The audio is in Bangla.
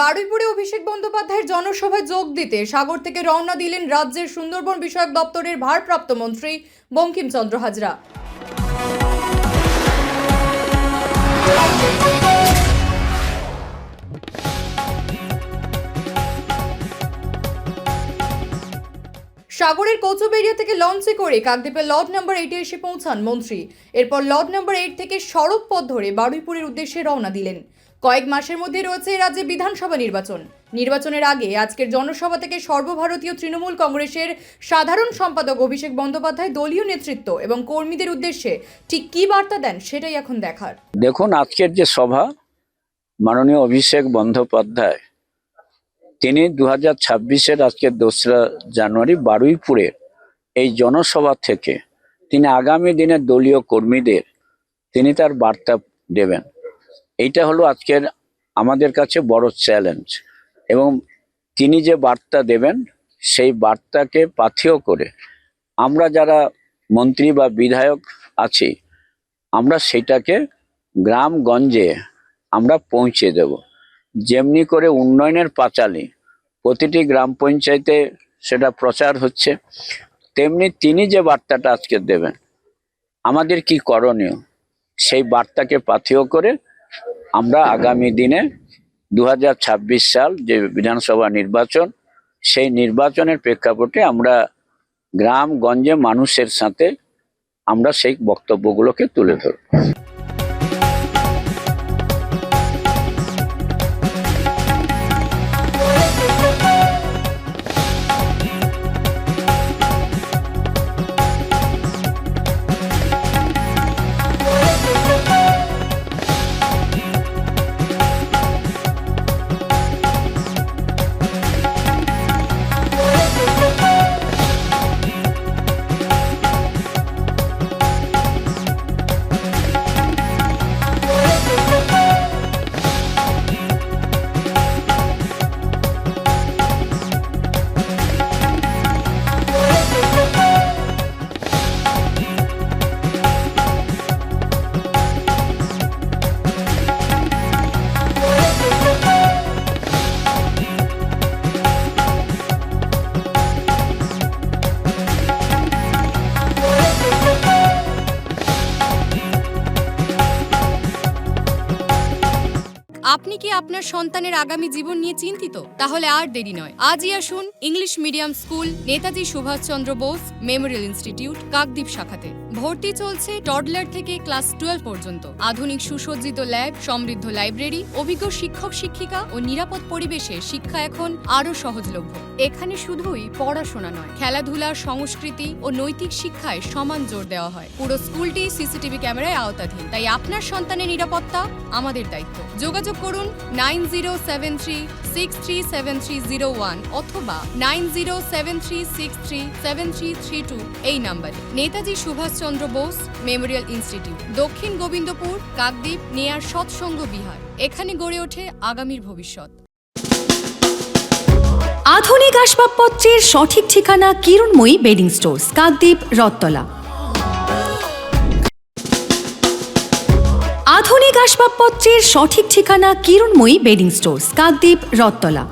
বারুইপুরে অভিষেক বন্দ্যোপাধ্যায়ের জনসভায় যোগ দিতে সাগর থেকে রওনা দিলেন রাজ্যের সুন্দরবন বিষয়ক দপ্তরের ভারপ্রাপ্ত মন্ত্রী বঙ্কিমচন্দ্র হাজরা। সাগরের কচুবেড়িয়া থেকে লঞ্চে করে কাকদ্বীপের লর্ড নাম্বার এইটে এসে পৌঁছান মন্ত্রী। এরপর লর্ড নাম্বার এইট থেকে সড়ক পথ ধরে বারুইপুরের উদ্দেশ্যে রওনা দিলেন। কয়েক মাসের মধ্যে রয়েছে রাজ্যে বিধানসভা নির্বাচন। নির্বাচনের আগে আজকের জনসভা থেকে সর্বভারতীয় তৃণমূল কংগ্রেসের সাধারণ সম্পাদক অভিষেক বন্দ্যোপাধ্যায় দলীয় নেতৃত্ব এবং কর্মীদের উদ্দেশ্যে ঠিক কী বার্তা দেন সেটাই এখন দেখার। দেখুন, আজকের যে সভা, মাননীয় অভিষেক বন্দ্যোপাধ্যায়, তিনি দু হাজার ছাব্বিশের আজকে দোসরা জানুয়ারি বারুইপুরের এই জনসভা থেকে তিনি আগামী দিনের দলীয় কর্মীদের, তিনি তার বার্তা দেবেন। এইটা হলো আজকের আমাদের কাছে বড় চ্যালেঞ্জ এবং তিনি যে বার্তা দেবেন, সেই বার্তাকে পাথেয় করে আমরা যারা মন্ত্রী বা বিধায়ক আছি, আমরা সেটাকে গ্রামগঞ্জে আমরা পৌঁছে দেব। যেমনি করে উন্নয়নের পাঁচালী, প্রতিটি গ্রাম পঞ্চায়েতে সেটা প্রচার হচ্ছে, তেমনি তিনি যে বার্তাটা আজকে দেবেন, আমাদের কি করণীয়? সেই বার্তাকে পাথেয় করে আমরা আগামী দিনে দু হাজার ছাব্বিশ সাল যে বিধানসভা নির্বাচন, সেই নির্বাচনের প্রেক্ষাপটে আমরা গ্রাম, গঞ্জে মানুষের সাথে আমরা সেই বক্তব্যগুলোকে তুলে ধরব। আপনি কি আপনার সন্তানের আগামী জীবন নিয়ে চিন্তিত? তাহলে আর দেরি নয়। আজই আসুন English medium school Netaji Subhashchandra Bose memorial institute Kakdwip শাখাতে। ভর্তি চলছে টডলার থেকে ক্লাস টুয়েলভ পর্যন্ত। আধুনিক সুসজ্জিত ল্যাব সমৃদ্ধ লাইব্রেরি অভিজ্ঞ শিক্ষক, শিক্ষিকা ও নিরাপদ পরিবেশে শিক্ষা এখন আরও সহজলভ্য। এখানে শুধুই পড়াশোনা নয়, খেলাধুলা, সংস্কৃতি ও নৈতিক শিক্ষায় সমান জোর দেওয়া হয়। পুরো স্কুলটি সিসিটিভি ক্যামেরায় আওতাধীন। তাই আপনার সন্তানের নিরাপত্তা আমাদের দায়িত্ব। যোগাযোগ করুন nine zero seven three six three seven three zero one অথবা nine zero seven three six three seven three three two এই নাম্বারে। Netaji Subhashchandra Bose, memorial institute. দক্ষিণ গোবিন্দপুর, কাকদ্বীপ, নেয়ার সৎসঙ্গ বিহার। এখানে গড়ে ওঠে আগামীর ভবিষ্যৎ। আধুনিক আসবাবপত্রের সঠিক ঠিকানা কিরণময়ী বেডিং স্টোর্স, কাকদ্বীপ রত্তলা আধুনিক আসবাবপত্রের সঠিক ঠিকানা কিরণময়ী বেডিং স্টোর্স, কাকদ্বীপ রত্তলা